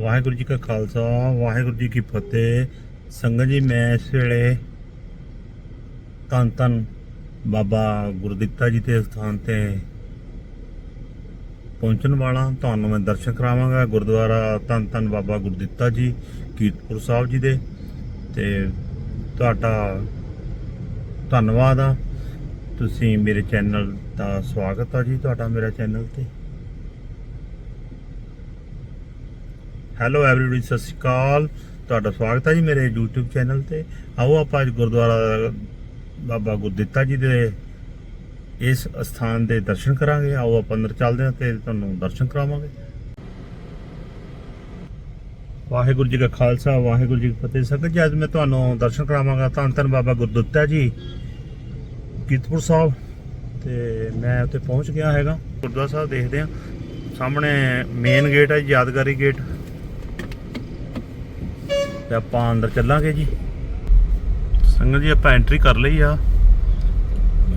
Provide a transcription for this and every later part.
ਵਾਹਿਗੁਰੂ ਜੀ ਕਾ ਖਾਲਸਾ, ਵਾਹਿਗੁਰੂ ਜੀ ਕੀ ਫਤਿਹ। ਸੰਗਤ ਜੀ, ਮੈਂ ਇਸ ਵੇਲੇ ਧੰਨ ਧੰਨ ਬਾਬਾ ਗੁਰਦਿੱਤਾ ਜੀ ਦੇ ਸਥਾਨ ਤੇ ਪਹੁੰਚਣ ਵਾਲਾ। ਤੁਹਾਨੂੰ ਮੈਂ ਦਰਸ਼ਨ ਕਰਾਵਾਂਗਾ ਗੁਰਦੁਆਰਾ ਧੰਨ ਧੰਨ ਬਾਬਾ ਗੁਰਦਿੱਤਾ ਜੀ, ਕੀਰਤਪੁਰ ਸਾਹਿਬ ਜੀ ਦੇ। ਤੇ ਤੁਹਾਡਾ ਧੰਨਵਾਦ ਆ। ਤੁਸੀਂ ਮੇਰੇ ਚੈਨਲ ਦਾ ਸਵਾਗਤ ਆ ਜੀ, ਤੁਹਾਡਾ ਮੇਰਾ ਚੈਨਲ ਤੇ। ਹੈਲੋ ਐਵਰੀਬਾਡੀ ਸਤਿ ਸ਼੍ਰੀ ਅਕਾਲ। ਤੁਹਾਡਾ ਸਵਾਗਤ ਹੈ ਜੀ ਮੇਰੇ YouTube ਚੈਨਲ ਤੇ। ਆਓ ਆਪਾਂ ਅੱਜ ਗੁਰਦੁਆਰਾ ਬਾਬਾ ਗੁਰਦਿੱਤਾ ਜੀ ਦੇ ਇਸ ਸਥਾਨ ਦੇ ਦਰਸ਼ਨ ਕਰਾਂਗੇ। ਆਓ ਆਪਾਂ ਅੰਦਰ ਚੱਲਦੇ ਹਾਂ ਤੇ ਤੁਹਾਨੂੰ ਦਰਸ਼ਨ ਕਰਾਵਾਂਗੇ। ਵਾਹਿਗੁਰੂ ਜੀ ਕਾ ਖਾਲਸਾ ਵਾਹਿਗੁਰੂ ਜੀ ਕੀ ਫਤਿਹ। ਸੰਗਤ ਜੀ ਅੱਜ ਮੈਂ ਤੁਹਾਨੂੰ ਦਰਸ਼ਨ ਕਰਾਵਾਂਗਾ। ਧੰਨ ਧੰਨ ਬਾਬਾ ਗੁਰਦਿੱਤਾ ਜੀ ਕੀਰਤਪੁਰ ਸਾਹਿਬ ਤੇ ਮੈਂ ਉੱਥੇ ਪਹੁੰਚ ਗਿਆ ਹੈਗਾ। ਗੁਰਦੁਆਰਾ ਸਾਹਿਬ ਦੇਖਦੇ ਹਾਂ। ਸਾਹਮਣੇ ਮੇਨ ਗੇਟ ਹੈ ਜੀ, ਯਾਦਗਾਰੀ ਗੇਟ ਤੇ ਆਪਾਂ ਅੰਦਰ ਚੱਲਾਂਗੇ ਜੀ। ਸੰਗਤ ਜੀ, ਆਪਾਂ ਐਂਟਰੀ ਕਰ ਲਈ ਆ।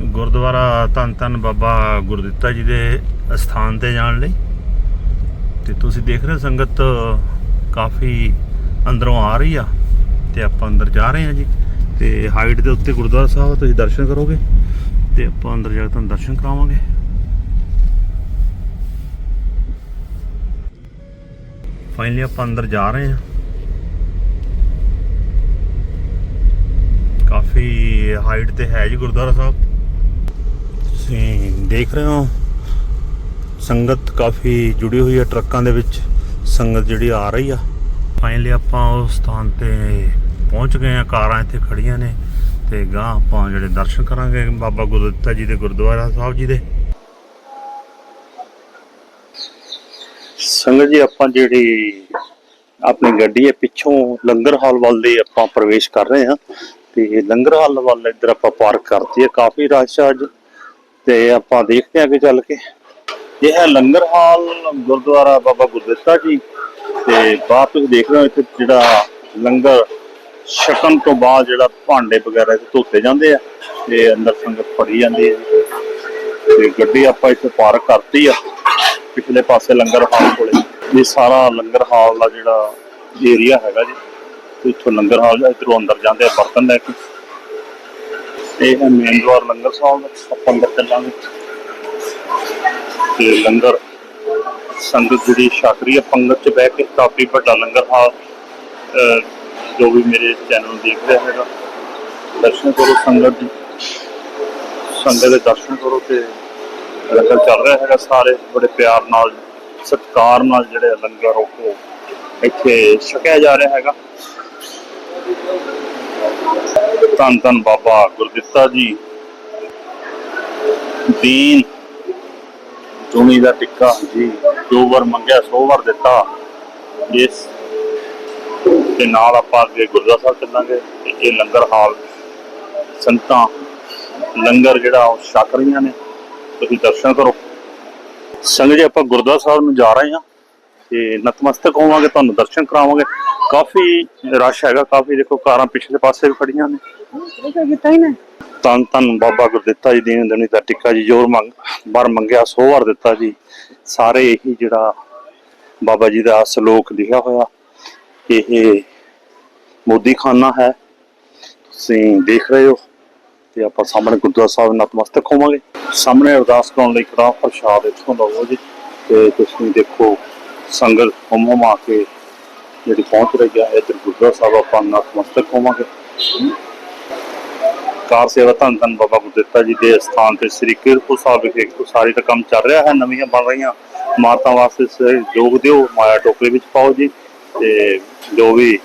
ਗੁਰਦੁਆਰਾ ਧੰਨ ਧੰਨ ਬਾਬਾ ਗੁਰਦਿੱਤਾ ਜੀ ਦੇ ਸਥਾਨ ਤੇ ਜਾਣ ਲਈ। ਤੇ ਤੁਸੀਂ ਦੇਖ ਰਹੇ ਹੋ ਸੰਗਤ ਕਾਫੀ ਅੰਦਰੋਂ ਆ ਰਹੀ ਆ ਤੇ ਆਪਾਂ ਅੰਦਰ ਜਾ ਰਹੇ ਹਾਂ ਜੀ। ਤੇ ਹਾਈਟ ਦੇ ਉੱਤੇ ਗੁਰਦੁਆਰਾ ਸਾਹਿਬ ਤੁਸੀਂ ਦਰਸ਼ਨ ਕਰੋਗੇ। ਤੇ ਆਪਾਂ ਅੰਦਰ ਜਾ ਕੇ ਤੁਹਾਨੂੰ ਦਰਸ਼ਨ ਕਰਾਵਾਂਗੇ। ਫਾਈਨਲੀ ਆਪਾਂ ਅੰਦਰ ਜਾ ਰਹੇ ਹਾਂ। ਕਾਫੀ ਹਾਈਟ ਤੇ ਹੈ ਜੀ ਗੁਰਦੁਆਰਾ ਸਾਹਿਬ। ਤੁਸੀਂ ਦੇਖ ਰਹੇ ਹੋ, ਸੰਗਤ ਕਾਫੀ ਜੁੜੀ ਹੋਈ ਹੈ ਟਰੱਕਾਂ ਦੇ ਵਿੱਚ। ਸੰਗਤ ਜਿਹੜੀ ਆ ਰਹੀ ਆ। ਫਾਈਨਲੀ ਆਪਾਂ ਉਸ ਸਥਾਨ ਤੇ ਪਹੁੰਚ ਗਏ ਆ ਕਾਰਾਂ ਇੱਥੇ ਖੜੀਆਂ ਨੇ ਤੇ ਗਾਂ ਆਪਾਂ ਜਿਹੜੇ ਦਰਸ਼ਨ ਕਰਾਂਗੇ ਬਾਬਾ ਗੁਰਦਿੱਤਾ ਜੀ ਦੇ ਗੁਰਦੁਆਰਾ ਸਾਹਿਬ ਜੀ ਦੇ। ਸੰਗਤ ਜੀ, ਆਪਾਂ ਜਿਹੜੀ ਆਪਣੀ ਗੱਡੀ ਹੈ, ਪਿੱਛੋਂ ਲੰਗਰ ਹਾਲ ਵੱਲ ਦੇ ਆਪਾਂ ਪ੍ਰਵੇਸ਼ ਕਰ ਰਹੇ ਹਾਂ। ਤੇ ਲੰਗਰ ਹਾਲ ਵੱਲ ਇੱਧਰ ਆਪਾਂ ਪਾਰਕ ਕਰਤੀ ਹੈ, ਕਾਫੀ ਰਸ਼ ਅੱਜ ਤੇ ਆਪਾਂ ਦੇਖਦੇ ਹਾਂ ਕਿ ਚੱਲ ਕੇ। ਇਹ ਹੈ ਲੰਗਰ ਹਾਲ ਗੁਰਦੁਆਰਾ ਬਾਬਾ ਗੁਰਦਿੱਤਾ ਜੀ ਤੇ ਬਾਅਦ ਤੁਸੀਂ ਦੇਖ ਰਹੇ ਹੋ ਇੱਥੇ ਜਿਹੜਾ ਲੰਗਰ ਛਕਣ ਤੋਂ ਬਾਅਦ ਜਿਹੜਾ ਭਾਂਡੇ ਵਗੈਰਾ ਧੋਤੇ ਜਾਂਦੇ ਆ ਤੇ ਅੰਦਰ ਸੰਗਤ ਫੜੀ ਜਾਂਦੀ ਹੈ। ਤੇ ਗੱਡੀ ਆਪਾਂ ਇੱਥੇ ਪਾਰਕ ਕਰਤੀ ਆ ਪਿਛਲੇ ਪਾਸੇ ਲੰਗਰ ਹਾਲ ਕੋਲੇ। ਇਹ ਸਾਰਾ ਲੰਗਰ ਹਾਲ ਦਾ ਜਿਹੜਾ ਏਰੀਆ ਹੈਗਾ ਜੀ। ਇੱਥੋਂ ਲੰਗਰ ਹਾਲ ਇਧਰੋਂ ਅੰਦਰ ਜਾਂਦੇ ਆ, ਬਰਤਨ ਲੈ ਕੇ। ਇਹ ਮੇਨ ਦਵਾਰ ਲੰਗਰ ਸਾਹਿਬ ਦਾ, ਆਪਾਂ ਅੰਦਰ ਚੱਲਾਂਗੇ। ਤੇ ਲੰਗਰ, ਸੰਗਤ ਜਿਹੜੀ ਛਕ ਪੰਗਤ ਚ ਬਹਿ ਕੇ ਕਾਫੀ ਵੱਡਾ ਲੰਗਰ ਹਾਲ ਜੋ ਵੀ ਮੇਰੇ ਚੈਨਲ ਨੂੰ ਦੇਖ ਰਿਹਾ ਹੈਗਾ। ਦਰਸ਼ਨ ਕਰੋ ਸੰਗਤ ਦੀ ਸੰਗਤ ਦੇ ਦਰਸ਼ਨ ਕਰੋ ਤੇ ਲੰਗਰ ਚੱਲ ਰਿਹਾ ਹੈਗਾ ਸਾਰੇ, ਬੜੇ ਪਿਆਰ ਨਾਲ, ਸਤਿਕਾਰ ਨਾਲ ਜਿਹੜੇ ਲੰਗਰ ਉਹ ਇੱਥੇ ਛਕਿਆ ਜਾ ਰਿਹਾ ਹੈਗਾ। ਧੰਨ ਧੰਨ ਬਾਬਾ ਗੁਰਦਿੱਤਾ ਜੀ। ਦੀਨ ਦੁਨੀ ਦਾ ਟਿੱਕਾ। ਜੀ ਜੋ ਵਰ ਮੰਗਿਆ, ਸੋ ਵਰ ਦਿੱਤਾ। ਇਸ ਤੇ ਨਾਲ ਆਪਾਂ ਅੱਗੇ ਗੁਰਦੁਆਰਾ ਸਾਹਿਬ ਚੱਲਾਂਗੇ ਤੇ ਇਹ ਲੰਗਰ ਹਾਲ ਸੰਤਾਂ ਲੰਗਰ ਜਿਹੜਾ ਉਹ ਛਕ ਰਹੀਆਂ ਨੇ। ਤੁਸੀਂ ਦਰਸ਼ਨ ਕਰੋ। ਸੰਗਤ ਜੀ, ਆਪਾਂ ਗੁਰਦੁਆਰਾ ਸਾਹਿਬ ਨੂੰ ਜਾ ਰਹੇ ਹਾਂ ਤੇ ਨਤਮਸਤਕ ਹੋਵਾਂਗੇ, ਤੁਹਾਨੂੰ ਦਰਸ਼ਨ ਕਰਾਵਾਂਗੇ। ਕਾਫੀ ਰਸ਼ ਹੈਗਾ ਕਾਫੀ ਦੇਖੋ ਕਾਰਾਂ ਪਿਛਲੇ ਪਾਸੇ ਵੀ ਖੜੀਆਂ ਨੇ। ਤਨ ਤਨ ਬਾਬਾ ਗੁਰਦਿੱਤਾ ਜੀ ਦੀਨ ਦਣੀ ਦਾ ਟਿੱਕਾ ਜੀ ਜੋਰ ਮੰਗ ਵਰ ਮੰਗਿਆ ਸੋ ਵਰ ਦਿੱਤਾ ਜੀ। ਸਾਰੇ ਇਹੀ ਜਿਹੜਾ ਬਾਬਾ ਜੀ ਦਾ ਸ਼ਲੋਕ ਲਿਖਿਆ ਹੋਇਆ ਇਹ ਮੋਦੀ ਖਾਨਾ ਹੈ। ਤੁਸੀਂ ਦੇਖ ਰਹੇ ਹੋ ਤੇ ਆਪਾਂ ਸਾਹਮਣੇ ਗੁਰਦੁਆਰਾ ਸਾਹਿਬ ਨਤਮਸਤਕ ਹੋਵਾਂਗੇ। ਸਾਹਮਣੇ ਅਰਦਾਸ ਕਰਨ ਲਈ ਕੜਾ ਪ੍ਰਸ਼ਾਦ ਇੱਥੋਂ ਲਵੋ ਜੀ ਤੇ ਤੁਸੀਂ ਦੇਖੋ ਸੰਗਤ ਹੁਮ ਹੁਮ ਆ ਕੇ ਜਿਹੜੀ ਪਹੁੰਚ ਰਹੀ ਹੈ, ਇੱਧਰ ਗੁਰਦੁਆਰਾ ਸਾਹਿਬ ਆਪਾਂ ਨਤਮਸਤਕ ਹੋਵਾਂਗੇ। ਕਾਰ ਸੇਵਾ ਧੰਨ ਧੰਨ ਬਾਬਾ ਗੁਰਦਿੱਤਾ ਜੀ ਦੇ ਸਥਾਨ ਤੇ ਸ੍ਰੀ ਕੀਰਤਪੁਰ ਸਾਹਿਬ ਵਿਖੇ ਉਸਾਰੀ ਦਾ ਕੰਮ ਚੱਲ ਰਿਹਾ ਹੈ, ਨਵੀਆਂ ਬਣ ਰਹੀਆਂ ਮਾਤਾ ਵਾਸਤੇ ਸ- ਦਿਓ, ਮਾਇਆ ਟੋਕਰੀ ਵਿੱਚ ਪਾਓ ਜੀ। ਤੇ ਜੋ ਵੀ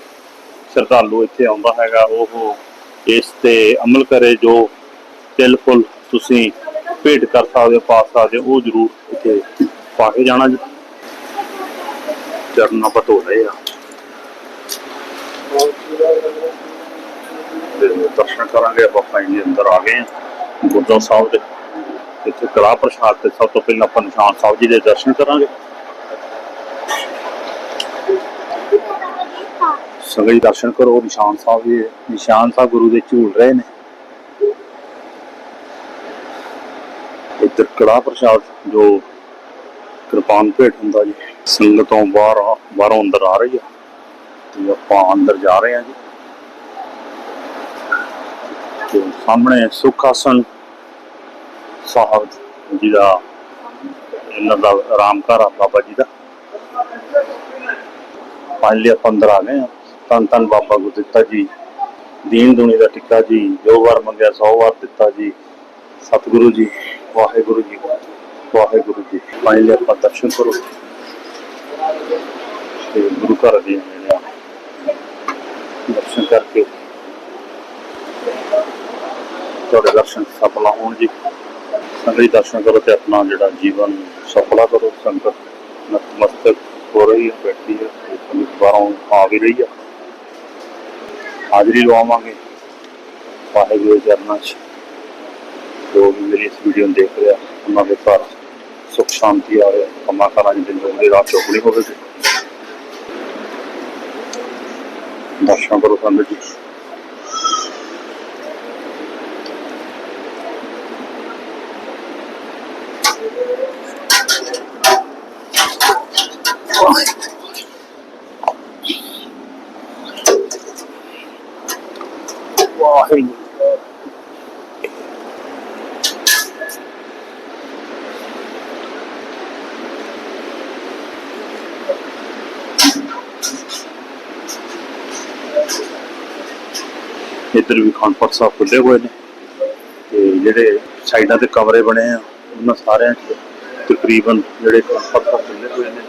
ਸ਼ਰਧਾਲੂ ਇੱਥੇ ਆਉਂਦਾ ਹੈਗਾ, ਉਹ ਇਸ ਤੇ ਅਮਲ ਕਰੇ, ਜੋ ਤਿਲ ਫੁੱਲ ਤੁਸੀਂ ਭੇਟ ਕਰ ਸਕਦੇ ਹੋ, ਪਾ ਸਕਦੇ ਹੋ, ਉਹ ਜ਼ਰੂਰ ਇੱਥੇ ਪਾ ਕੇ ਜਾਣਾ ਜੀ। ਚਰਨਾਂ ਪਤੋ ਰਹੇ ਆ ਤੇ ਦਰਸ਼ਨ ਕਰਾਂਗੇ, ਆਪਾਂ ਫਾਈਨਲੀ ਅੰਦਰ ਆ ਗਏ ਹਾਂ, ਗੁਰਦੁਆਰਾ ਸਾਹਿਬ ਦੇ। ਇੱਥੇ ਕੜਾ ਪ੍ਰਸ਼ਾਦ ਤੇ ਸਭ ਤੋਂ ਪਹਿਲਾਂ ਆਪਾਂ ਨਿਸ਼ਾਨ ਸਾਹਿਬ ਜੀ ਦੇ ਦਰਸ਼ਨ ਕਰਾਂਗੇ। ਸੰਗਤ ਦਰਸ਼ਨ ਕਰੋ, ਨਿਸ਼ਾਨ ਸਾਹਿਬ ਜੀ ਨਿਸ਼ਾਨ ਸਾਹਿਬ ਗੁਰੂ ਦੇ ਝੂਲ ਰਹੇ ਨੇ। ਇੱਧਰ ਕੜਾ ਪ੍ਰਸ਼ਾਦ ਜੋ ਕਿਰਪਾਨ ਭੇਟ ਹੁੰਦਾ ਜੀ, ਸੰਗਤੋਂ ਬਾਹਰ ਬਾਹਰੋਂ ਅੰਦਰ ਆ ਰਹੀ ਆ। ਤੇ ਆਪਾਂ ਅੰਦਰ ਜਾ ਰਹੇ ਹਾਂ ਜੀ ਤੇ ਸਾਹਮਣੇ ਸੁੱਖ ਆਸਣ ਸਾਹਿਬ ਜੀ ਦਾ, ਇਹਨਾਂ ਦਾ ਆਰਾਮ ਬਾਬਾ ਜੀ ਦਾ। ਫਾਈਨਲੀ ਆਪਾਂ ਅੰਦਰ ਆ ਗਏ ਬਾਬਾ ਗੁਰਦਿੱਤਾ ਜੀ, ਦੀਨ ਦੁਨੀ ਦਾ ਟਿੱਕਾ ਜੀ, ਜੋ ਵਾਰ ਮੰਗਿਆ ਸੌ ਵਾਰ ਦਿੱਤਾ ਜੀ। ਸਤਿਗੁਰੂ ਜੀ, ਵਾਹਿਗੁਰੂ ਜੀ ਵਾਹਿਗੁਰੂ ਜੀ। ਫਾਈਨਲੀ ਆਪਾਂ ਦਰਸ਼ਨ ਕਰੋ। ਤੇ ਗੁਰੂ ਘਰ ਦੇ ਜਿਹੜੇ ਆ। ਦਰਸ਼ਨ ਕਰਕੇ ਤੁਹਾਡੇ ਦਰਸ਼ਨ ਸਫਲ ਹੋਣ ਜੀ। ਸੰਗਤ ਜੀ, ਦਰਸ਼ਨ ਕਰੋ ਤੇ ਆਪਣਾ ਜਿਹੜਾ ਜੀਵਨ ਸਫਲਾ ਕਰੋ। ਸੰਗਤ ਨਤਮਸਤਕ ਹੋ ਰਹੀ ਹੈ, ਬੈਠੀ ਹੈ, ਤੇ ਸੰਗਤ ਬਾਹਰੋਂ ਆ ਵੀ ਰਹੀ ਆ ਹਾਜ਼ਰੀ ਲਵਾਵਾਂਗੇ ਵਾਹਿਗੁਰੂ ਦੇ ਚਰਨਾਂ 'ਚ। ਜੋ ਵੀ ਮੇਰੀ ਇਸ ਵੀਡੀਓ ਨੂੰ ਦੇਖ ਰਿਹਾ, ਉਹਨਾਂ ਦੇ ਘਰ ਸੁਖ ਸ਼ਾਂਤੀ ਆਵੇ ਕੰਮਾਂ ਕਾਰਾਂ ਦੀ ਜ਼ਿੰਦਗੀ ਰਾਤ ਚੋਕੜੀ ਹੋਵੇ ਜੀ ਦਰਸ਼ਨ ਕਰੋ ਸੰਗਤ ਜੀ। ਵਾਹਿਗੁਰੂ ਇੱਧਰ ਵੀ ਖਾਨਪੁਰ ਸਾਹਿਬ ਖੁੱਲੇ ਹੋਏ ਨੇ ਤੇ ਜਿਹੜੇ ਸਾਈਡਾਂ ਤੇ ਕਮਰੇ ਬਣੇ ਆ, ਉਹਨਾਂ ਸਾਰਿਆਂ 'ਚ ਤਕਰੀਬਨ ਜਿਹੜੇ ਖਾਨਪੁਰ ਸਾਹਿਬ ਖੁੱਲੇ ਹੋਏ ਨੇ।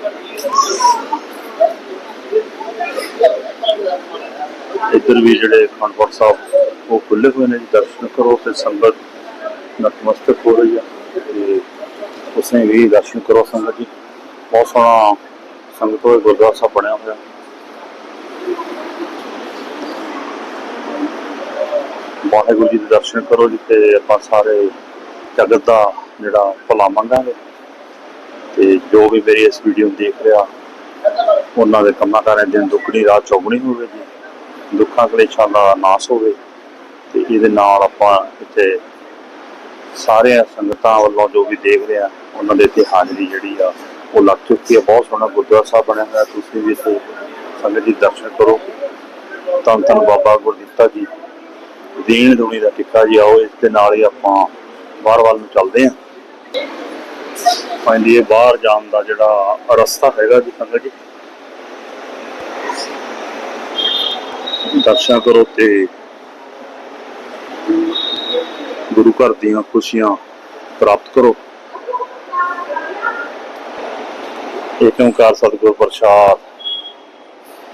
ਇੱਧਰ ਵੀ ਜਿਹੜੇ ਖਾਨਪੁਰ ਸਾਹਿਬ, ਉਹ ਖੁੱਲੇ ਹੋਏ ਨੇ ਦਰਸ਼ਨ ਕਰੋ ਤੇ ਸੰਗਤ ਨਤਮਸਤਕ ਹੋ ਰਹੀ ਆ। ਤੇ ਉਸੇ ਵੀ ਦਰਸ਼ਨ ਕਰੋ ਸੰਗਤ ਜੀ। ਬਹੁਤ ਸੋਹਣਾ ਸੰਗਤ ਹੋਏ, ਗੁਰਦੁਆਰਾ ਸਾਹਿਬ ਬਣਿਆ ਹੋਇਆ। ਵਾਹਿਗੁਰੂ ਜੀ ਦੇ ਦਰਸ਼ਨ ਕਰੋ ਜੀ ਤੇ ਆਪਾਂ ਸਾਰੇ ਜਗਤ ਦਾ ਜਿਹੜਾ ਭਲਾ ਮੰਗਾਂਗੇ। ਤੇ ਜੋ ਵੀ ਮੇਰੀ ਇਸ ਵੀਡੀਓ ਨੂੰ ਦੇਖ ਰਿਹਾ, ਉਹਨਾਂ ਦੇ ਕੰਮਾਂ ਕਾਰਾਂ ਦਿਨ ਦੁੱਗਣੀ ਰਾਤ ਚੌਗਣੀ ਹੋਵੇ ਜੀ, ਦੁੱਖਾਂ ਕਲੇਸ਼ਾਂ ਦਾ ਨਾਸ ਹੋਵੇ, ਤੇ ਇਹਦੇ ਨਾਲ ਆਪਾਂ ਇੱਥੇ ਸਾਰੇ ਸੰਗਤਾਂ ਵੱਲੋਂ ਜੋ ਵੀ ਦੇਖ ਰਹੇ ਆ ਉਹਨਾਂ ਦੇ ਇੱਥੇ ਹਾਜ਼ਰੀ ਜਿਹੜੀ ਆ, ਉਹ ਲੱਗ ਚੁੱਕੀ ਹੈ ਬਹੁਤ ਸੋਹਣਾ ਗੁਰਦੁਆਰਾ ਸਾਹਿਬ ਬਣਿਆ ਹੋਇਆ, ਤੁਸੀਂ ਵੀ ਇੱਥੇ ਸੰਗਤ ਜੀ ਦਰਸ਼ਨ ਕਰੋ। ਧੰਨ ਧੰਨ ਬਾਬਾ ਗੁਰਦਿੱਤਾ ਜੀ। ਦੀਨ ਦੁਨੀ ਦਾ ਟਿੱਕਾ ਜੀ ਆਓ, ਇਸ ਦੇ ਨਾਲ ਹੀ ਆਪਾਂ ਬਾਹਰ ਵੱਲ ਨੂੰ ਚੱਲਦੇ ਹਾਂ ਫਾਈਨਲੀ ਇਹ ਬਾਹਰ ਜਾਣ ਦਾ ਜਿਹੜਾ ਰਸਤਾ ਹੈਗਾ ਜੀ ਸੰਗਤ ਜੀ ਦਰਸ਼ਨ ਕਰੋ ਤੇ ਗੁਰੂ ਘਰ ਦੀਆਂ ਖੁਸ਼ੀਆਂ ਪ੍ਰਾਪਤ ਕਰੋ। ਏਕ ਓੰਕਾਰ ਸਤਿਗੁਰ ਪ੍ਰਸਾਦ?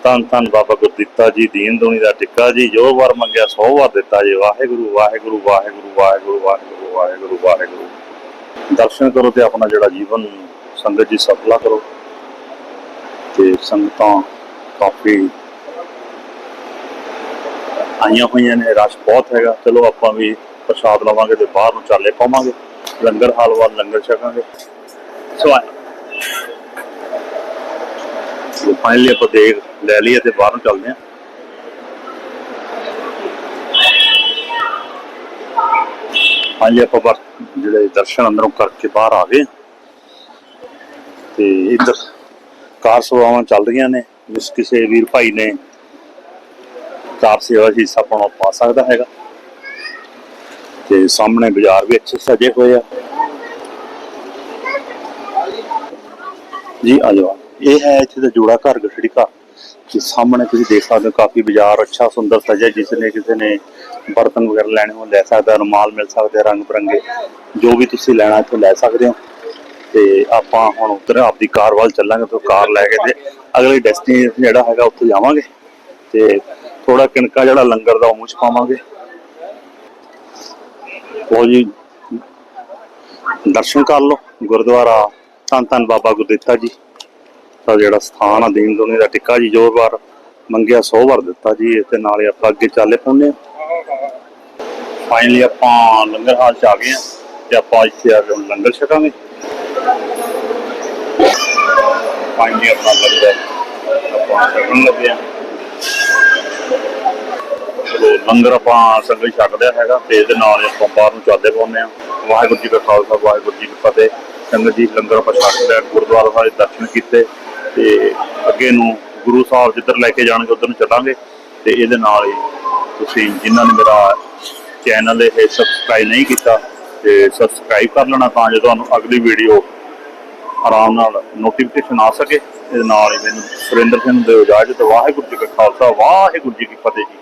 ਧੰਨ ਧੰਨ ਬਾਬਾ ਗੁਰਦਿੱਤਾ ਜੀ, ਦੀਨ ਦੋਨੀ ਦਾ ਟਿੱਕਾ ਜੀ, ਜੋ ਵਾਰ ਮੰਗਿਆ ਸੋ ਵਾਰ ਦਿੱਤਾ ਜੀ। ਵਾਹਿਗੁਰੂ ਵਾਹਿਗੁਰੂ ਵਾਹਿਗੁਰੂ ਵਾਹਿਗੁਰੂ ਵਾਹਿਗੁਰੂ ਵਾਹਿਗੁਰੂ ਵਾਹਿਗੁਰੂ। ਦਰਸ਼ਨ ਕਰੋ ਤੇ ਆਪਣਾ ਜਿਹੜਾ ਜੀਵਨ ਸੰਗਤ ਜੀ ਸਫਲਾ ਕਰੋ। ਤੇ ਸੰਗਤਾਂ ਕਾਫੀ ਆਈਆਂ ਹੋਈਆਂ ਨੇ, ਰਸ਼ ਬਹੁਤ ਹੈਗਾ। ਚਲੋ ਆਪਾਂ ਵੀ ਪ੍ਰਸ਼ਾਦ ਲਵਾਂਗੇ ਤੇ ਬਾਹਰ ਨੂੰ ਚਾਲੇ ਪਾਵਾਂਗੇ। ਲੰਗਰ ਹਾਲ ਵੱਲ ਲੰਗਰ ਛਕਾਂਗੇ। ਸੋ ਆਏ। ਫਾਈਨਲੀ ਆਪਾਂ ਦੇਖ ਲੈ ਲਈਏ ਤੇ ਬਾਹਰ ਨੂੰ ਚੱਲਦੇ ਹਾਂ। ਹਾਂਜੀ, ਆਪਾਂ ਬਸ ਜਿਹੜੇ ਦਰਸ਼ਨ ਅੰਦਰੋਂ ਕਰਕੇ ਬਾਹਰ ਆ ਗਏ। ਤੇ ਇੱਧਰ ਕਾਰ ਸੇਵਾਵਾਂ ਚੱਲ ਰਹੀਆਂ ਨੇ, ਜਿਸ ਕਿਸੇ ਵੀਰ ਭਾਈ ਨੇ ਕਾਰ ਸੇਵਾ ਜੀ ਸਪਣਾ ਪਾ ਸਕਦਾ ਹੈਗਾ। ਤੇ ਸਾਹਮਣੇ ਬਾਜ਼ਾਰ ਵੀ ਅੱਛੇ ਸਜੇ ਹੋਏ ਆ। ਜੀ, ਆ ਜਾਓ। ਇਹ ਹੈ ਇੱਥੇ ਦਾ ਜੋੜਾ ਘਰ, ਗਠੜੀ ਘਰ। ਤੇ ਸਾਹਮਣੇ ਤੁਸੀਂ ਦੇਖ ਸਕਦੇ ਹੋ ਕਾਫੀ ਬਾਜ਼ਾਰ, ਅੱਛਾ, ਸੁੰਦਰ ਸਜਿਆ ਜਿਸ ਨੇ ਕਿਸੇ ਨੇ ਬਰਤਨ ਵਗੈਰਾ ਲੈਣੇ ਹੋ ਲੈ ਸਕਦਾ, ਰੁਮਾਲ ਮਿਲ ਸਕਦੇ ਰੰਗ ਬਰੰਗੇ, ਜੋ ਵੀ ਤੁਸੀਂ ਲੈਣਾ ਇੱਥੋਂ ਲੈ ਸਕਦੇ ਹੋ। ਤੇ ਆਪਾਂ ਹੁਣ ਉਧਰ ਆਪਦੀ ਕਾਰ ਵੱਲ ਚੱਲਾਂਗੇ ਤੇ ਕਾਰ ਲੈ ਕੇ ਤੇ ਅਗਲੇ ਡੈਸਟੀਨੇਸ਼ਨ ਜਿਹੜਾ ਹੈਗਾ, ਉੱਥੇ ਜਾਵਾਂਗੇ। ਤੇ ਥੋੜਾ ਕਿਣਕਾ ਜਿਹੜਾ ਲੰਗਰ ਦਾ, ਉਹ ਮੂੰਹ ਚ ਪਾਵਾਂਗੇ। ਉਹ ਜੀ, ਦਰਸ਼ਨ ਕਰ ਲਓ, ਗੁਰਦੁਆਰਾ ਧੰਨ ਧੰਨ ਬਾਬਾ ਗੁਰਦਿੱਤਾ ਜੀ। ਦਾ ਜਿਹੜਾ ਸਥਾਨ ਆ ਦੀਨ ਦੁਨੀ ਦਾ ਟਿੱਕਾ ਜੀ, ਜੋ ਵਾਰ ਮੰਗਿਆ ਸੌ ਵਾਰ ਦਿੱਤਾ ਜੀ ਇਸ ਦੇ ਨਾਲ ਹੀ ਆਪਾਂ ਅੱਗੇ ਚੱਲੇ ਪਾਉਂਦੇ ਆ ਫਾਈਨਲੀ ਆਪਾਂ ਲੰਗਰ ਹਾਲ ਚ ਆ ਗਏ ਆ ਤੇ ਆਪਾਂ ਇੱਥੇ ਆ ਕੇ ਲੰਗਰ ਛਕਾਂਗੇ। ਫਾਈਨਲੀ ਆਪਣਾ ਲੰਗਰ, ਆਪਾਂ ਛਕਣ ਲੱਗੇ ਆ ਚਲੋ, ਲੰਗਰ ਆਪਾਂ ਸੰਗਤ ਛਕ ਲਿਆ ਹੈਗਾ, ਤੇ ਇਹਦੇ ਨਾਲ ਹੀ ਆਪਾਂ ਬਾਹਰ ਨੂੰ ਚੱਲਦੇ ਪਾਉਂਦੇ ਆ ਵਾਹਿਗੁਰੂ ਜੀ ਕਾ ਖਾਲਸਾ, ਵਾਹਿਗੁਰੂ ਜੀ ਕੀ ਫਤਿਹ। ਸੰਗਤ ਜੀ, ਲੰਗਰ ਪ੍ਰਸ਼ਾਦ ਲੈ ਗੁਰਦੁਆਰਾ ਸਾਹਿਬ ਦਰਸ਼ਨ ਕੀਤੇ। ਤੇ ਅੱਗੇ ਨੂੰ ਗੁਰੂ ਸਾਹਿਬ ਜਿੱਧਰ ਲੈ ਕੇ ਜਾਣਗੇ, ਉਧਰ ਨੂੰ ਚੱਲਾਂਗੇ। ਤੇ ਇਹਦੇ ਨਾਲ ਹੀ ਤੁਸੀਂ ਜਿਨ੍ਹਾਂ ਨੇ ਮੇਰਾ ਚੈਨਲ ਇਹ ਸਬਸਕ੍ਰਾਈਬ ਨਹੀਂ ਕੀਤਾ ਤੇ ਸਬਸਕ੍ਰਾਈਬ ਕਰ ਲੈਣਾ ਤਾਂ ਜੋ ਤੁਹਾਨੂੰ ਅਗਲੀ ਵੀਡੀਓ ਆਰਾਮ ਨਾਲ ਨੋਟੀਫਿਕੇਸ਼ਨ ਆ ਸਕੇ। ਇਹਦੇ ਨਾਲ ਹੀ ਮੈਨੂੰ ਸੁਰਿੰਦਰ ਸਿੰਘ ਦੇ ਇਜਾਜ਼ਤ ਵਾਹਿਗੁਰੂ ਜੀ ਕਾ ਖਾਲਸਾ, ਵਾਹਿਗੁਰੂ ਜੀ ਕੀ ਫਤਿਹ ਜੀ।